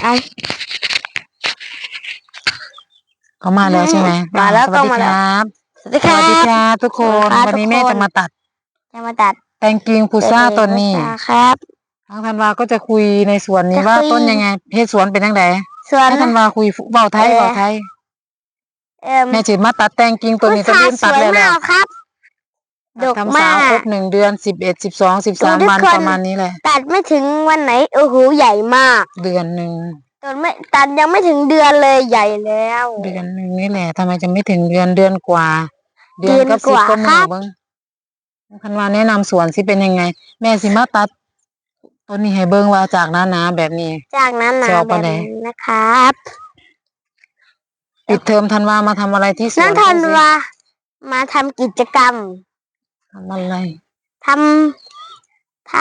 เอาเขามาแล้วใช่ไหมมาแล้วสวัสก็ดีมาคแล้วรับสวัสดีสครัวัสดีบ ครับทุกคน สวัสดีครับวันนี้แม่ทุกคน จะมาตัดจะมาตัดแตงกิงพุซ่าต้นนี้ครับ ทางธันวาก็จะคุยในสวนนี้จะว่าคุย ต้นยังไงเฮ็ดสวนเป็นยังไงส่วนให้ธันวาคุยเบาไทยเอ่อเบาไทยเอ่อแม่จืดมาตัดแตงกิงตัวนี้ต้นพุยื่นทราตัดสวยแล้วแหมาละกครับ ดกทำมาสาวกครบหนึ่งเดือนสิบเอ็ดสิบสองสิบสามดูทุกวันคน ประมาณนี้แหละ ตัดไม่ถึงวันไหนโอ้โหใหญ่มากเดือนหนึ่งตอนไม่ตัดยังไม่ถึงเดือนเลยใหญ่แล้ว เดือนหนึ่งนี่แหละทำไมจะไม่ถึงเดือนเดือนกว่า เดือนเดือนกับสิบกว่าก็มืครัอบเบิ้งธันวาแนะนำสวนสิเป็นยังไง แม่สิมาตัดต้นนี้ให้เบิ้งว่าจากหน้าๆแบบนี้ จากนั้นนะจะเอาแบไปบไหน นี้นะครับ ปิดเทอมธันวามาทำอะไรที่สวนนั่นทันดูสิ ว่ามาทำกิจกรรม ทำอะไรทำท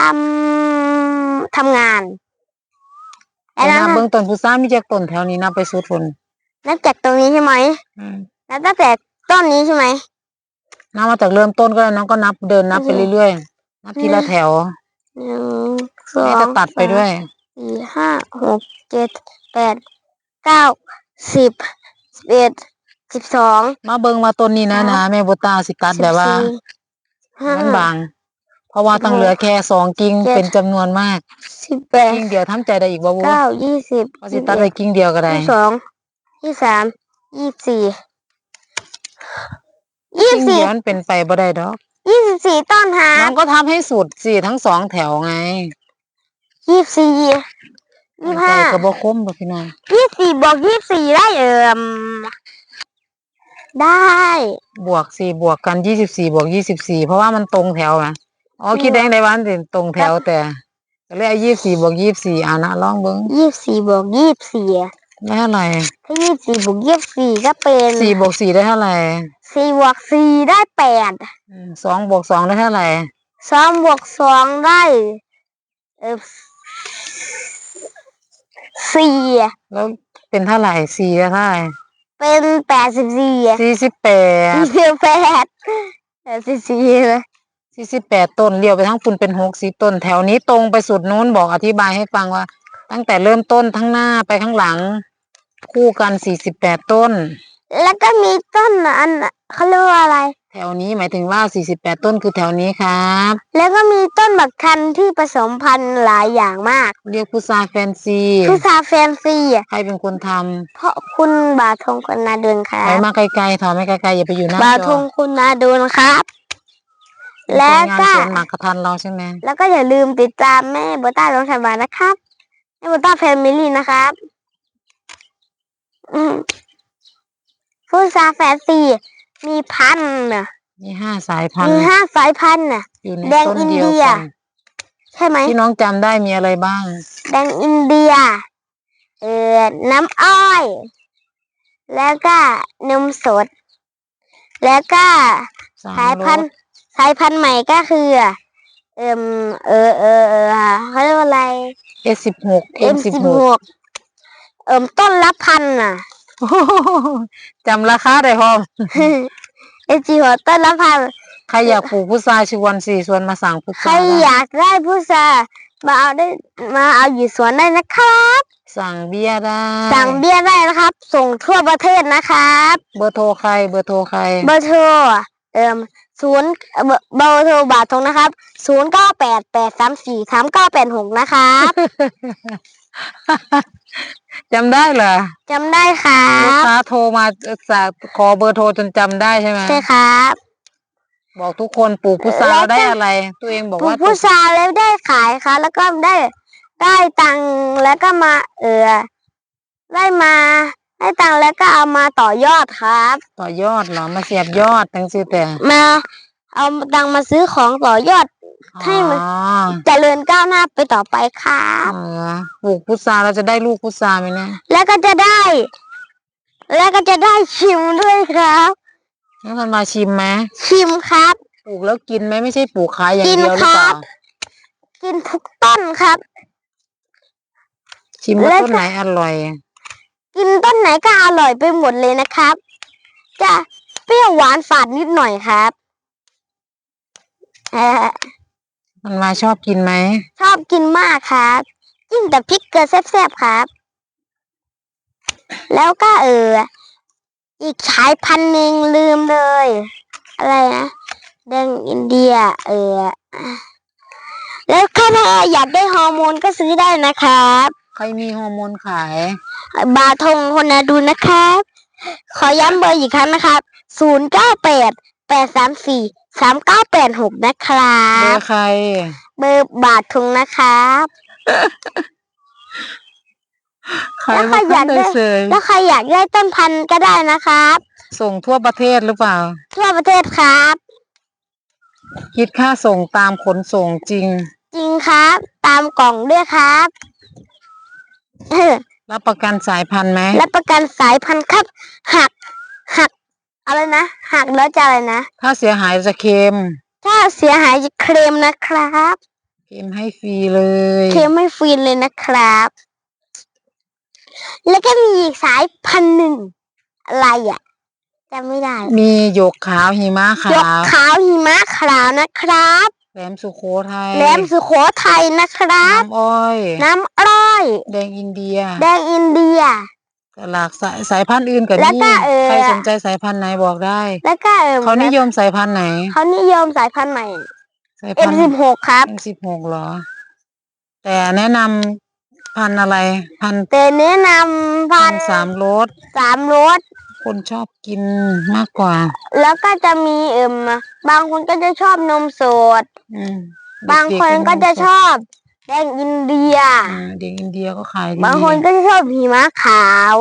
ำทำงานไอ้แล้วนานะเบิ้งต้นพุทรามีจากต้นแถวนี้นับไปสุดฝนนับจากตรงนี้ใช่ไหมอืมแล้วตั้งแต่ต้นนี้ใช่ไหมนับมาจากเริ่มต้นก็ได้น้องก็นับเดินนับไปอือฮึเรื่อยๆนับทีละแถวหนึ่งสอแม่งจะตัดไปด้วยสี่ห้าหกเจ็ดแปดเก้าสิบสิบเอ็ดสิบสองมาเบิ้งมาต้นนี้นะครับนะแม่โบตาสิตัดสิบแบบว่าสี่ห้า มันบาง เพราะว่าต้องเหลือแค่สองกิ่งเจ็ด เป็นจำนวนมากสิบแปดกิ่งเดียวทำใจได้อีกบ่วูเก้ายี่สิบก็สิตัดไปกิ่งเดียวก็ได้ยี่สิบสองยี่สิบสามยี่สิบสี่ยี่สิกิ่บงสี่เดียวมันเป็นไปบ่ได้ดอกยี่สิบสี่ต้นฮะน้องก็ทำให้สุดสิทั้งสองแถวไงยี่สิบสี่ยี่สิบห้าใจก็บ่คมดอกพี่น้อง ยี่สิบสี่บวกยี่สิบสี่ได้เอิม ได้ บวกสี่บวกกันยี่สิบสี่บวกยี่สิบสี่เพราะว่ามันตรงแถวนะอ๋ออืมคิดแดงได้วันสิตรงแถวแต่ก็เลยยี่สิบสี่บวกยี่สิบสี่อ่านะลองเบิ้งยี่สิบสี่บวกยี่สิบสี่ได้เท่าไหร่ถ้ายี่สิบสี่บวกยี่สิบสี่ก็เป็นสี่บวกสี่ได้เท่าไหร่สี่บวกสี่ได้แปดอืมสองบวกสองได้เท่าไหร่สองบวกสองได้เออสี่แล้วเป็นเท่าไหร่สี่ได้เท่าไหร่ เป็นแปดสิบสี่สี่สิบแปดสี่สิบแปดแปดสิบสี่เลยสี่สิบแปดต้นเลี้ยวไปทั้งปุ่นเป็นหกสิบต้น แถวนี้ตรงไปสุดนู้นบอกอธิบายให้ฟังว่า ตั้งแต่เริ่มต้นทั้งหน้าไปข้างหลัง คู่กันสี่สิบแปดต้น แล้วก็มีต้นอันเขาเรียกว่าอะไร แถวนี้หมายถึงว่าสี่สิบแปดต้นคือแถวนี้ครับ แล้วก็มีต้นบักทันที่ผสมพันธุ์หลายอย่างมาก เรียกพุทราแฟนซีพุทราแฟนซีอะใครเป็นคนทำเพราะคุณบาทงคุณนาเดินครัถอยบมาไกลๆถอยมาไกลๆอย่าไปอยู่หน้าบาจทองคุณนาเดินครับ เป็นและคนงานก็สวนหมากกระทันเราใช่ไหมแล้วก็อย่าลืมติดตามแม่โบต้าลงสบายนะครับแม่โบต้าแฟมิลี่นะครับ อืมพุทราแฟนซี มีพันธุ์น่ะ มีห้าสายพันมีธุ์ห้าสายพันธุ์น่ะ อยู่ในแดงต้นอินเดียวเดีย กันใช่ไหม ที่น้องจำได้มีอะไรบ้าง แดงอินเดีย เอ่อ น้ำอ้อย แล้วก็นมสด แล้วก็ สามสายรพันสธุ์สายพันธุ์ใหม่ก็คือ เอ่มเออเออเออเขาเรียกว่าอะไร เอสิบหกเอ็มสิบหกกเอ่มต้นละพันน่ะ จำราคาได้พร้อม เอจีหัวต้นละพันใครอยากปลูกพุทราชวนสี่ชวนมาสั่งพุทใครราได้อยากได้พุทรามาเอาได้มาเอาอยู่สวนได้นะครับ สั่งเบียร์ได้ สั่งเบี้ยได้นะครับ ส่งทั่วประเทศนะครับ เบอร์โทรใคร เบอร์โทรใคร เบอร์โทรเอ่มศูนย์เบอร์เบอร์โทรบาททงนะครับศูนย์เก้าแปดแปดสามสี่สามเก้าแปดหกนะครับ จำได้เหรอจำได้ครัลูกบค้าโทรมาจะขอเบอร์โทรจนจำได้ใช่ไหมใช่ครับบอกทุกคนปลูกพุทราแล้วก็ได้อะไร ตัวเองบอกปลูกว่าพุทราแล้วได้ขายครับ แล้วก็ได้ได้ตังค์แล้วก็มาเออได้มาได้ตังค์แล้วก็เอามาต่อยอดครับ ต่อยอดเหรอมาเสียบยอดตั้งชื่อแต่มาเอาตังค์มาซื้อของต่อยอด ให้มันอ๋อเจริญก้าวหน้าไปต่อไปครับเออปลูกพุทราเราจะได้ลูกพุทราไหมเนี่ยแล้วก็จะได้ แล้วก็จะได้ชิมด้วยครับน้องทันมาชิมไหมชิมครับ ปลูกแล้วกินไหมไม่ใช่ปลูกขายอย่างกินเดียวหรือเปครัล่าบกินทุกต้นครับ ชิมว่าแล้วต้นไหนอร่อย กินต้นไหนก็อร่อยไปหมดเลยนะครับ จะเปรี้ยวหวานฝาดนิดหน่อยครับ เอ่อ มันมาชอบกินไหม ชอบกินมากครับจจิ้มแต่พริกเกลือแซ่บๆครับ แล้วก็เออ อีกสายพันธุ์หนึ่งลืมเลย อะไรนะแดงอินเดีย เออ แล้วถ้าอยากได้ฮอร์โมนก็ซื้อได้นะครับ ใครมีฮอร์โมนขาย บาทงคนนะดูนะครับ ขอย้ำเบอร์อีกครั้งนะครับศูนย์เก้าแปดแปด สามสี่สามเก้าแปดหกนะครัเบอบ ร์ใคร เบอร์บาทงนะครับ ใครแล้วใครมาอยากได้ได้เสยแล้วใครอยากได้ต้นพันธุ์ก็ได้นะครับ ส่งทั่วประเทศหรือเปล่า ทั่วประเทศครับ คิดค่าส่งตามขนส่งจริง จริงครับ ตามกล่องด้วยครับรับประกันสายพันธุ์ไหมและประกันสายพันธุ์ครับ หักหัก อะไรนะหักแล้วจะอะไรนะ ถ้าเสียหายจะเค็มถ้าเสียหายจะเคลมนะครับเค็มให้ฟรีเลยเคลมไม่ฟรีเลยนะครับ แล้วก็มีอีกสายพันธุ์หนึ่งอะไรอะจำไม่ได้มีหยกขาวหิมะขายกวขาวหิมะขาวนะครับแหลมสุโขทัยแหลมสุโขทัยนะครับ น้ำอ้อย น้ำอ้อย แดงอินเดีย แดงอินเดีย หลากสายสายพันธุ์อื่นกับแล้วก็นี่เอ่อใครสนใจสายพันธุ์ไหนบอกได้ แล้วก็เออเขานิยมสายพันธุ์ไหน เขานิยมสายพันธุ์ใหม่ สายพันธุ์ M16 ครับ สิบหกเหรอ แต่แนะนำพันธุ์อะไร พันธุ์แต่แนะนำพัพันนธุ์ธุ์สามรสสามรส คนชอบกินมากกว่า แล้วก็จะมีเอิมบางคนก็จะชอบนมสด อืมบางคนก็จะชอบ แดงอินเดีย อ่าเด็กอินเดียก็ขายดีบางคนก็จะชอบหิมะขาว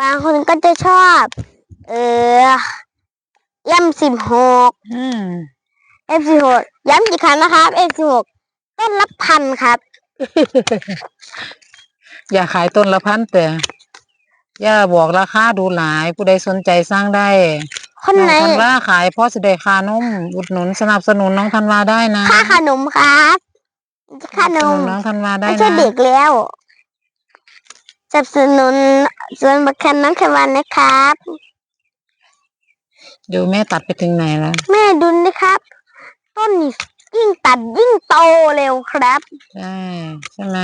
บางคนก็จะชอบ เออ M16 อืม M16 ย้ำอีกครั้งนะครับ M16 ต้นละพันครับ อย่าขายต้นละพันแต่อย่าบอกราคาดูหลาย ผู้ใดสนใจสร้างได้คนน้องไหนธันวาขายเพราะสิได้ค่านมอุดหนุนสนับสนุนน้องธันวาได้นะ ค่าขนมครับ ค่าสนนับสมนุนน้องธันวาได้ไม่ใช่นะเด็กแล้วสนับสนุนส่วนประกันน้องขวันนะครับเดี๋ยวแม่ตัดไปถึงไหนแล้ว แม่ดุลนะครับ ต้นนี่ยิ่งตัดยิ่งโตเร็วครับใช่ใช่ไหม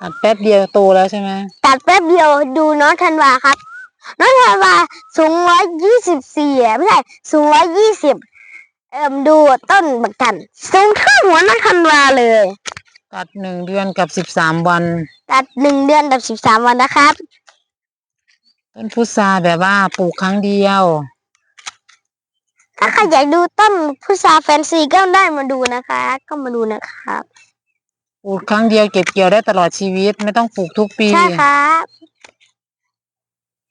ตัดแป๊บเดียวโตแล้วใช่ไหมตัดแป๊บเดียวดูน้องธันวาครับ น้องธันวาสูงร้อยยี่สิบสี่ไม่ใช่สูงร้อยยี่สิบ เอิ่มดูต้นประกันสูงเท่าหัวน้องธันวาเลย ตัดหนึ่งเดือนกับสิบสามวัน ตัดหนึ่งเดือนกับสิบสามวันนะครับ ต้นพุทราแบบว่าปลูกครั้งเดียว ถ้าใครอยากดูต้นพุทราแฟนซีก็ได้มาดูนะคะ ก็มาดูนะครับ ปลูกครั้งเดียวเก็บเกี่ยวได้ตลอดชีวิตไม่ต้องปลูกทุกปี ใช่ครับ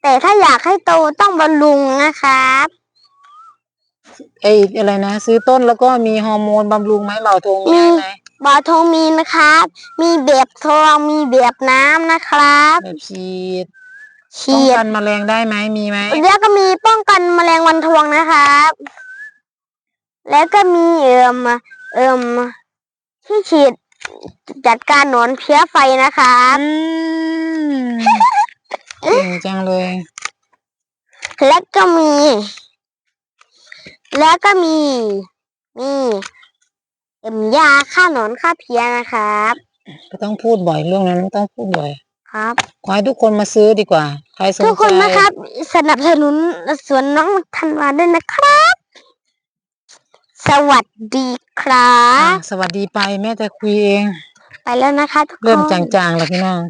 แต่ถ้าอยากให้โตต้องบำรุงนะครับ เอ้ยอะไรนะ ซื้อต้นแล้วก็มีฮอร์โมนบำรุงไหมเบาทงมีมีไหมบอทงมีนะครับ มีแบบทองมีแบบน้ำนะครับแบบฉีดฉีป้องดกันแมลงได้ไหมมีไหมแล้วก็มีป้องกันแมลงวันทวงนะครับ แล้วก็มีเอิมเอิมที่ฉีดจัดการหนอนเพี้ยไฟนะครับ อืมเก่งจังเลย แล้วก็มี แล้วก็มี มีเอ็มยาฆ่าหนอนฆ่าเพี้ยนะครับ ก็ต้องพูดบ่อยเรื่องนั้นต้องพูดบ่อย ครับขอให้ทุกคนมาซื้อดีกว่า ใครสนใจทุกคนนะครับ สนับสนุนสวนน้องธันวาด้วยนะครับ สวัสดีครัอะบสวัสดีไปแม่จะคุยเอง ไปแล้วนะคะทุกคน เริ่มจางๆแล้วพี่น้อง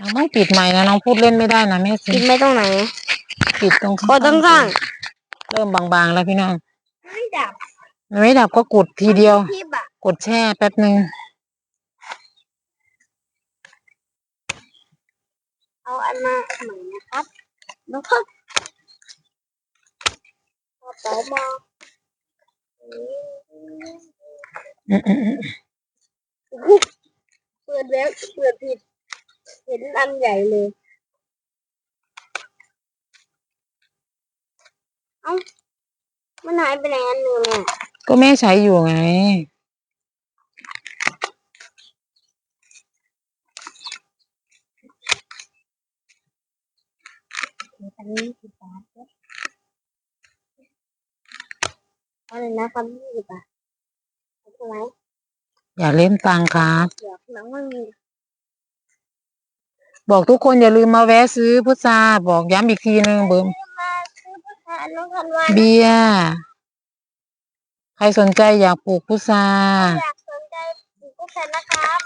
น้องต้องปิดไมค์นะน้องพูดเล่นไม่ได้นะแม่สิกินไม่ตรงไหนปิดตรงโอ้ตรงข้างเริ่มบางๆแล้วพี่น้อง ไม่ดับมันไม่ดับก็กดทีเดียว พี่บะกดแช่แป๊บหนึ่งเอาอันมาใหม่นะครับแล้วก็ต่อมาอืมอืมอืมเปิดแล้วเปิดผิด เห็นอันใหญ่เลย เอ้า มันหายไปไหนอันหนึ่งเนี่ยก็แม่ใช้อยู่ไง อันนี้สิบบาทเอาเลยนะครับยี่สิบบาทเอาเท่าไหร่อย่าเล่นตังครับ เดี๋ยวหนังมันมีบอกทุกคนอย่าลืมมาแวะซื้อพุทราบอกย้ำอีกทีนึงเบิ่มมาซื้อพุทรา น้องธันวาเบียร์ใครสนใจอยากปลูกพุทราอยากสนใจปลูกพุทรานะครับ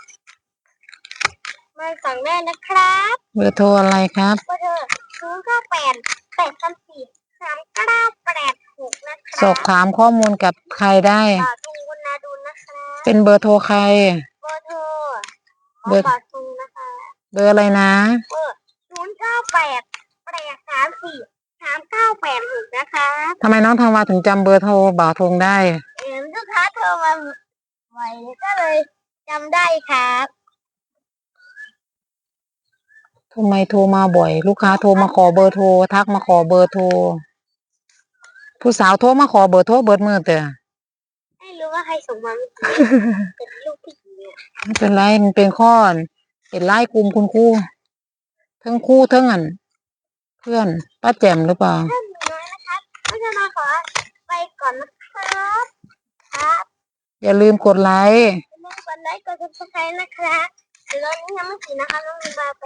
มาสั่งได้นะครับเบอร์โทรอะไรครับเบอร์เธอศูนย์เก้าแปดแปดสามสี่สามเก้าแปดหกนะครัสอบถามข้อมูลกับใครได้ป่าทุงคุณนาดูนะครับเป็นเบอร์โทรใคร เบอร์โทรเบอร์ป่าทุงนะคะ เบอร์อะไรนะ เบอร์ศูนย์เก้าแปดแปดสามสี่ สามเก้าแปดหกนะคะทำไมน้องทวาถึงจำเบอร์โทรบ่าวทงได้ เห็นลูกค้าโทรมาไว้ก็เลยจำได้ครับทำไมโทรมาบ่อย ลูกค้าโทรมาขอเบอร์โทรทักมาขอเบอร์โทรผู้สาวโทรมาขอเบอร์โทรเบิดมือแต่ไม่รู้ว่าใครส่งมาเมื่อกี้เป็นลูกผู้หญิงเนี่ยไม่เป็นไรมันเป็นข้อเป็นไล่กลุ่มคุณครูทั้งครู่ทั้งอัน เพื่อนป้าแจ่มหรือเปล่าถ้าหนูน้อยนะครับก็จะมาขอไปก่อนนะครับ ครับอย่าลืมกดไลค์ อย่าลืมกดไลค์กดซับสไครต์นะครับเดี๋ยวตอนนี้ยังไม่ถึงนะคะน้องมีบาไป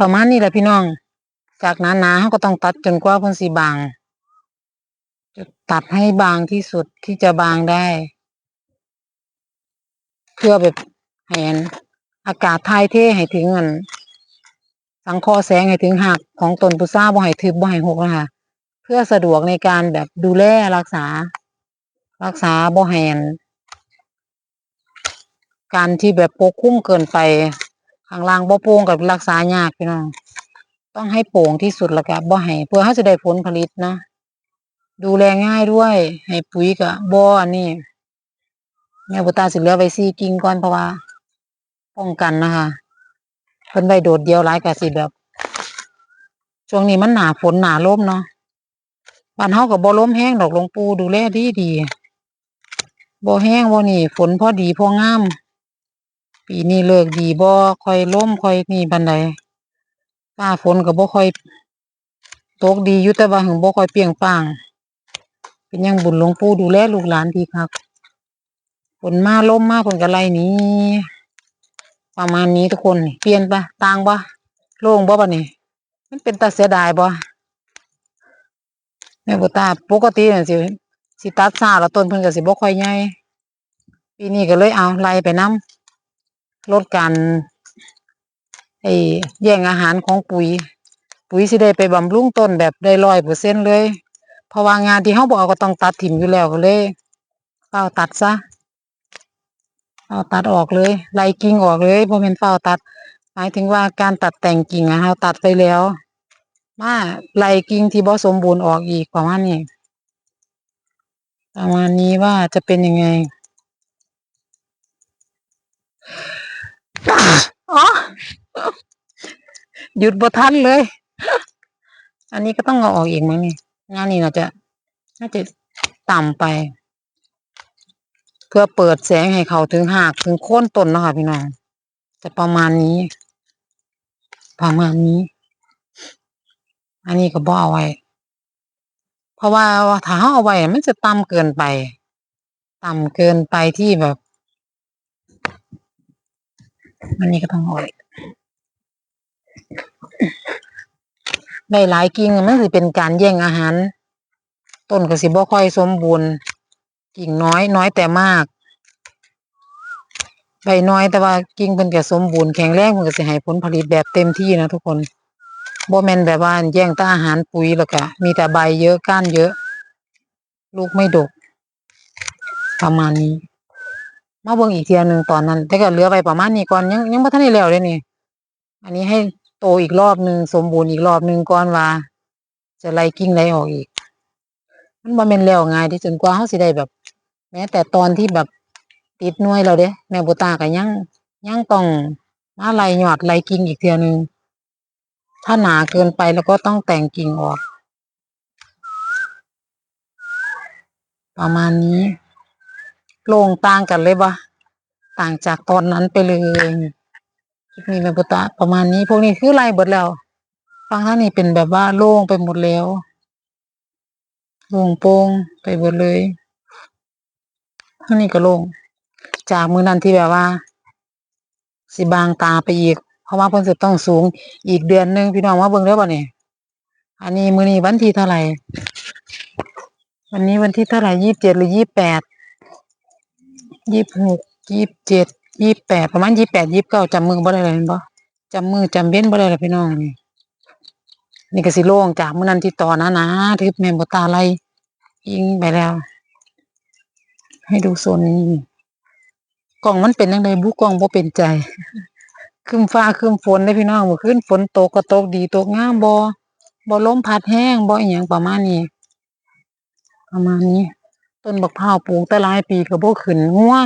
ประมาณนี้แหละพี่น้อง จากหนาๆเขาก็ต้องตัดจนกว่าพ้นสีบาง จะตัดให้บางที่สุดที่จะบางได้ เพื่อแบบให้อันอากาศทายเท่ให้ถึงอันสังคราะห์แสงให้ถึงหักของตนพุทราบ่ให้ทึบบ่ให้หกนะคะเพื่อสะดวกในการแบบดูแลรักษา รักษาบ่ห้อันการที่แบบปกคลุมเกินไป ข้างล่างบ่โป่งกับรักษายากพี่น้อง ต้องให้โปร่งที่สุดแล้วก็บ่ให้เพื่อเขาจะได้ผลผลิตนะ ดูแลง่ายด้วย ให้ปุ๋ยกับบ่อนนี้แม่บุตาสิเหลือไว้ซี่กิ่งก่อนเพราะว่า ป้องกันนะคะเพิ่นไว้โดดเดียวหลายก็สิแบบ ช่วงนี้มันหนาฝนหนาลมเนาะบ้านเฮาก็บ่ลมแห้งดอกลงปูดูแลดีดีบ่แห้งบ่นี่ฝนพอดีพองาม ปีนี้เลิกดีบ่ค่อยล่มค่อยนี่บันไดฟ้าฝนก็บ่ค่อยตกดีอยู่แต่ว่าหึงบ่ค่อยเปียงป้าง เป็นยังบุญหลวงปู่ดูแลลูกหลานดีครับฝนมาล้มมาเพิ่นก็ไล่หนี้ ประมาณนี้ทุกคนเปลี่ยนปะต่างปะโล่งบ่ปะนี่มันเป็นตาเสียดายบ่แม่บ่ตาปกติน่ะสิสิตัดซาแล้วต้นเพิ่นก็สิบ่ค่อยใหญ่ปีนี้ก็เลยเอาไล่ไปนํ ลดการไอ้แย่งอาหารของปุ๋ย ปุ๋ยสิได้ไปบำรุงต้นแบบได้ร้อยเปอร์เซ็นเลย เพราะว่างานที่เฮาบอาก็ต้องตัดถิ่มอยู่แล้วก็เลยเฝ้าตัดซะเฝ้าตัดออกเลยไล่กิ่งออกเลยบ่แม่นเฝ้าตัด หมายถึงว่าการตัดแต่งกิ่งอะเฮาตัดไปแล้ว มาไล่กิ่งที่บ่สมบูรณ์ออกอีกประมาณนี้ประมาณนี้ว่าจะเป็นยังไง อ๋อหยุดบ่ทันเลย อันนี้ก็ต้องเอาออกอีกมั้งนี่งานนี้น่าจะ น่าจะต่ำไป เพื่อเปิดแสงให้เขาถึงหากถึงโค่นต้นเนาะค่ะพี่น้องจะประมาณนี้ ประมาณนี้ อันนี้ก็บ่เอาไว้ เพราะว่าถ้าเราเอาไว้มันจะต่ำเกินไป ต่ำเกินไปที่แบบ อันนี้ก็ต้องเอาไว้ได้หลายกิ่งมันสิเป็นการแย่งอาหาร ต้นก็สิบ่ค่อยสมบูรณ์กิ่งน้อยน้อยแต่มากใบน้อยแต่ว่ากิ่งเพิ่นก็สมบูรณ์แข็งแรงเพิ่นก็สิให้ผลผลิตแบบเต็มที่นะทุกคนบ่แมนแบบว่าแย่งแต่อาหารปุ๋ยแล้วก็มีแต่ใบเยอะก้านเยอะ ลูกไม่ดก ประมาณนี้ มาเบิ่งอีกเทียหนึ่งตอนนั้น แต่ก็เหลือไว้ประมาณนี้ก่อนยังยังบ่ทันได้แล้วเลยนี่ อันนี้ให้โตอีกรอบหนึ่งสมบูรณ์อีกรอบหนึ่งก่อนว่า จะไล่กิ่งไล่ออกอีก มันบ่แม่นแล้วง่ายที่จนกว่าเฮาสิได้แบบ แม้ แต่ตอนที่แบบติดหน่วยแล้วเด้แม่บุตาก็ยังยังต้องมาไล่ยอดไล่กิ่งอีกเทื่อหนึงถ้าหนาเกินไปแล้วก็ต้องแต่งกิ่งออก ประมาณนี้ โล่งต่างกันเลยปะต่างจากตอนนั้นไปเลยคลิปนี้แม่บุตาประมาณนี้ พวกนี้คือไล่เบิดแล้วฟังท่างนี้เป็นแบบว่าโล่งไปหมดแล้วโล่งโป่งไปหมดเลยท่างนี้ก็โล่งจากมือนั้นที่แบบว่า สิบางตาไปอีก เพราะว่าเพิ่นสิต้องสูงอีกเดือนหนึงพี่น้องมาเบิ่งเด้อบ่เนี่ยอันนี้มือนี้วันที่เท่าไหร่วันนี้วันที่เท่าไหร่ยี่สิบเจ็ดหรือยี่สิบแปด ยี่สิบหกยี่สิบเจ็ดยี่สิบแปดประมาณยี่สิบแปดยี่สิบเก้าจำมือบ่ได้เลยเห็นบ่จำมือจำเว้นบ่ได้เลยพี่น้องนี่นี่ก็สิโล่งจากมื้อนั้นที่ต่อนะนะที่แม่บ่ตาไล่ยิงไปแล้ว ให้ดูโซนนี้กล่องมันเป็นจังไดบุกล่องบ่เป็นใจครึมฟ้าครึมฝนเด้พี่น้องเมื่อคืนฝนตกก็ตกดีตกงามบ่บ่ล้มพัดแห้งบ่อีหยังประมาณนี้ประมาณนี้ ต้นบักพร้าวปลูกแต่หลายปีก็บ่ขึ้นงัว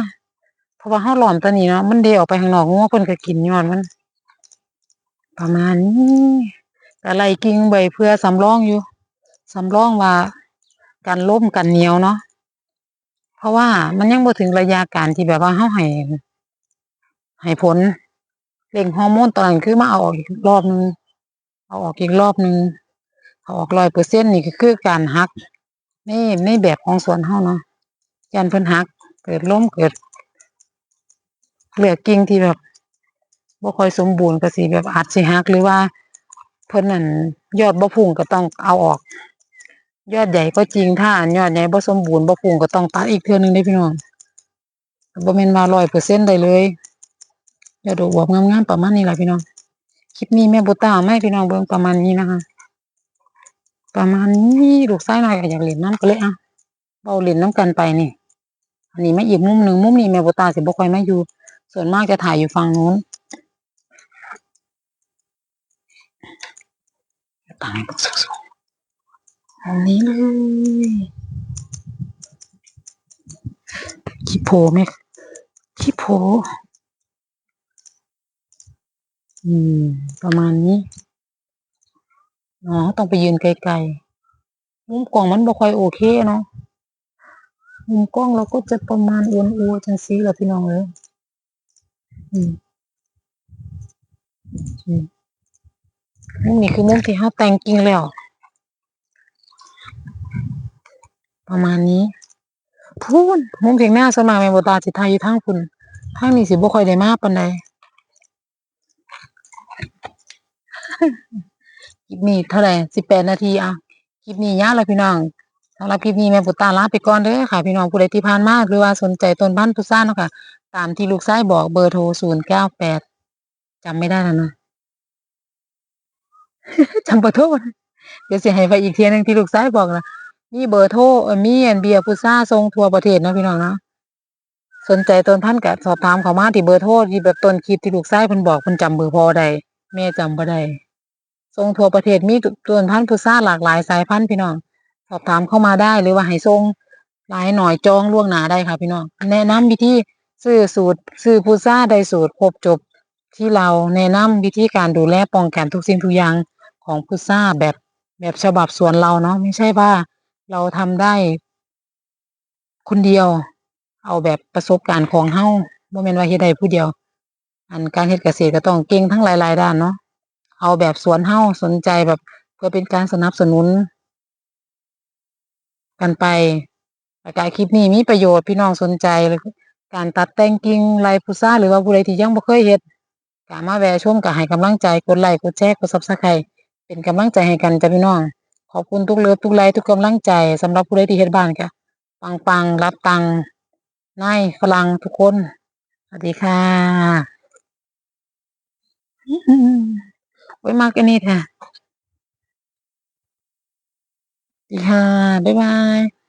เพราะว่าเฮาหลอมตัวนี้เนาะมันเดออกไปข้างนอกงัวเพิ่นก็กินยอดมัน ประมาณนี้ก็ไล่กิ่งไว้เพื่อสำรองอยู่สำรองว่ากันล้มกันเหนียวเนาะเพราะว่ามันยังบ่ถึงระยะการที่แบบว่าเฮาให้ให้ผลเร่งฮอร์โมนตอนนั้นคือมาเอาออกอีกรอบนึงเอาออกอีกรอบนึงเอาออกร้อยเปอร์เซ็นต์นี่ก็คือการหัก นี่ในแบบของสวนเฮาเนาะยันเพิ่นหัก เกิดล้มเกิดเหลือกิ่งที่แบบบ่ค่อยสมบูรณ์ก็สิแบบอาจสิหักหรือว่า เพิ่นนั่นยอดบ่พุ่งก็ต้องเอาออก ยอดใหญ่ก็จริงถ้าอันยอดใหญ่บ่สมบูรณ์บ่พุ่งก็ต้องตัดอีกเทื่อนึงเด้พี่น้องบ่แม่นว่า100%ได้เลยยอดดอกบวบงามๆประมาณนี้ล่ะพี่น้องคลิปนี้แม่บุตาเอามพี่น้องเบิ่งประมาณนี้นะคะ ประมาณนี้ลูกชายน้อยก็อยากเล่นน้ำก็เลยอะเบาเล่นน้ำกันไปนี่ อันนี้มาอีกมุมหนึ่งมุมนี้แม่บตาสิบ่ค่อยมาอยู่ ส่วนมากจะถ่ายอยู่ฝั่งนู้นถ่ายแบบสูงอันนี้เลยขี้โพไหมขี้โพอืม ประมาณนี้ อ๋อต้องไปยืนไกลๆมุมกล้องมันบ่ค่อยโอเคเนาะมุมกล้องเราก็จะประมาณอ้วนอัวจังซี่แหละพี่น้องเอ้ยอืมอืมมุมนี้คือมุมที่เฮาแต่งกิ่งแล้ว ประมาณนี้พูนมุมเพียงหน้าสมากแม่บ่ตาสิถ่ายอยู่ทางพุ่นทางนี้สิบ่ค่อยได้มากปานใด คลิปนี้เท่าไหร่สิบแปดนาทีอะคลิปนี้ยาวแล้วพี่น้องสำหรับคลิปนี้แม่ปุตตาลาไปก่อนเด้อค่ะ พี่น้องผู้ใดที่ผ่านมาหรือว่าสนใจต้นพันธุ์พุทราเนาะค่ะ ตามที่ลูกชายบอกเบอร์โทรศูนย์เก้าแปดจำไม่ได้แล้วนะจำเบอร์โทรเดี๋ยวเสิให้ไปอีกเทียหนึงที่ลูกชายบอกนะมีเบอร์โทรมีอันเบียร์พุทราทรงทั่วประเทศเนาะพี่น้องเนาะสนใจต้นพันธุ์ก็สอบถามเขามาที่เบอร์โทรที่แบบต้นคลิปที่ลูกชายเพิ่นบอกเพิ่นจำเบอร์พอได้แม่จำบ่ได้ ส่งทั่วประเทศมีต้นพันธุ์พุทราหลากหลายสายพันธุ์พี่น้อง สอบถามเข้ามาได้หรือว่าให้ส่งหลายหน่อยจองล่วงหน้าได้ค่ะพี่น้อง แนะนำวิธีซื้อสูตรซื้อพุทราได้สูตรครบจบที่เราแนะนำวิธีการดูแลป้องกันทุกสิ่งทุกอย่างของพุทราแบบแบบฉบับสวนเราเนาะไม่ใช่ว่าเราทำได้คนเดียว เอาแบบประสบการณ์ของเฮ้าบ่แม่นว่าเฮ็ดได้ผู้เดียว อันการเฮ็ดเกษตรก็ต้องเก่งทั้งหลายๆด้านเนาะ เอาแบบสวนเฮ้าสนใจแบบเพื่อเป็นการสนับสนุน กันไปราการคลิปนี้มีประโยชน์พี่น้องสนใจเลยการตัดแต่งกิ่งไรพุทราหรือว่าผู้ใดที่ยังบ่เคยเฮ็ดก็มาแวะชมก็ให้กำลังใจกดไลค์กดแชร์กด Subscribe เป็นกำลังใจให้กันจ้ะพี่น้อง ขอบคุณทุกเลิฟทุกไลค์ทุกกำลังใจสำหรับผู้ใดที่เฮ็ดบ้านก็ปังๆรับตังนายฝรั่งทุกคน สวัสดีค่ะ ไว้มากกันนี่ค่ะดีค่ะ บ๊ายบาย